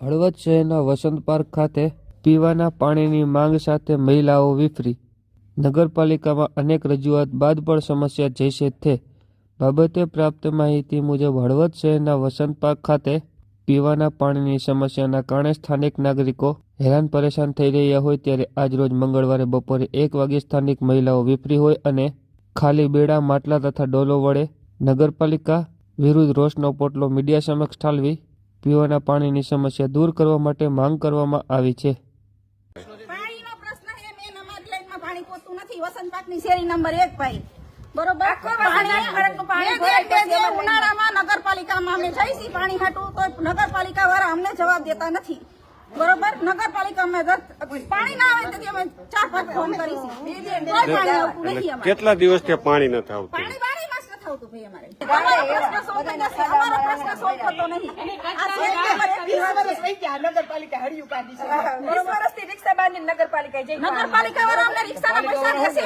હળવદ શહેરના વસંત પાર્ક ખાતે પીવાના પાણીની માંગ સાથે મહિલાઓ વિફરી. નગરપાલિકામાં અનેક રજૂઆત બાદ પણ સમસ્યા જૈસે થે. બાબતે પ્રાપ્ત માહિતી મુજબ હળવદ શહેરના વસંત પાર્ક ખાતે પીવાના પાણીની સમસ્યાના કારણે સ્થાનિક નાગરિકો હેરાન પરેશાન થઈ રહ્યા હોય ત્યારે આજરોજ મંગળવારે બપોરે એક વાગે સ્થાનિક મહિલાઓ વિફરી હોય અને ખાલી બેડા, માટલા તથા ડોલો વડે નગરપાલિકા વિરુદ્ધ રોષનો પોટલો મીડિયા સમક્ષ ઠાલવી પીવાના પાણીની સમસ્યા દૂર કરવા માટે માંગ કરવામાં આવી છે. પાણી પહોંચતું નથી. વસંત પાકની શેરી નંબર એક ભાઈ બરોબર? પાણી ઉનાળામાં નગરપાલિકામાં અમે જઈશી પાણી હાટું તો નગરપાલિકા વાળા અમને જવાબ દેતા નથી. બરોબર? નગરપાલિકા અમે પાણી ના આવે તેથી અમે ચાર પાંચ ફોન કરીશું. કેટલા દિવસથી પાણી નથી આવતું? આવતું ભાઈ અમારે નગરપાલિકા હળિયું કાઢી છે. રિક્ષા બાંધીને નગરપાલિકા જઈ નગરપાલિકા વાળા અમને રિક્ષાના પૈસા દેશે.